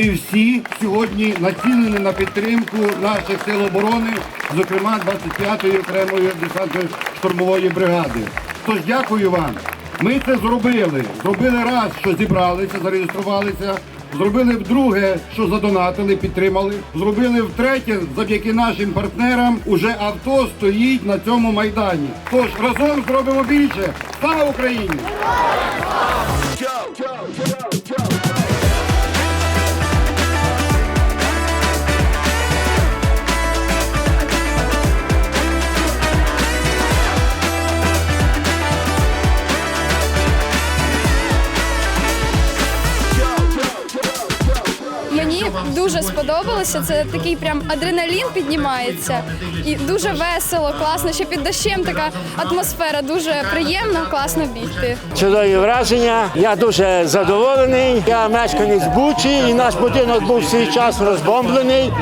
всі сьогодні націлені на підтримку наших сил оборони, зокрема 25-ї окремої десантно-штурмової бригади. Тож дякую вам. Ми це зробили. Зробили раз, що зібралися, зареєструвалися. Зробили вдруге, що задонатили, підтримали. Зробили втретє, завдяки нашим партнерам, уже авто стоїть на цьому майдані. Тож разом зробимо більше. Слава Україні! Дуже сподобалося. Це такий прям адреналін піднімається і дуже весело, класно. Ще під дощем така атмосфера. Дуже приємно, класно бігти. Чудові враження. Я дуже задоволений. Я мешканець Бучі, і наш будинок був свій час розбомблений.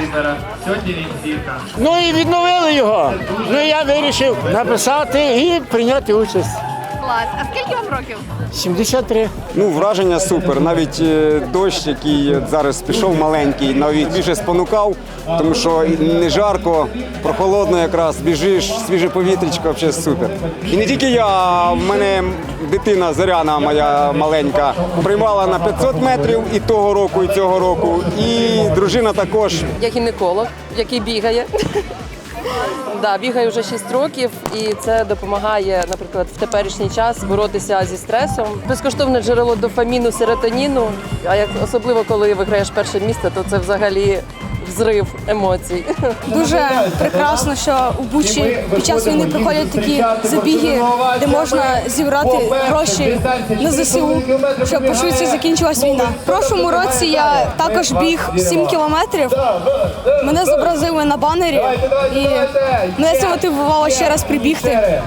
Ну і відновили його. Ну я вирішив написати і прийняти участь. Клас. А скільки вам років? 73. Ну, враження супер. Навіть е, дощ, який зараз пішов маленький, навіть більше спонукав, тому що не жарко, прохолодно якраз, біжиш, свіже повітрячко, взагалі супер. І не тільки я, а в мене дитина Зоряна, моя маленька, приймала на 500 метрів і того року, і цього року. І дружина також. Я гінеколог, який бігає. Да, бігаю вже 6 років, і це допомагає, наприклад, в теперішній час боротися зі стресом. Безкоштовне джерело дофаміну, серотоніну. А як особливо коли виграєш перше місце, то це взагалі взрив емоцій. Дуже прекрасно, що у Бучі під час війни проходять такі забіги, де можна зібрати гроші на ЗСУ, щоб пошвидше закінчилась війна. В прошлому році я також біг 7 кілометрів. Мене зобразили на банері, і мене це мотивувало ще раз прибігти.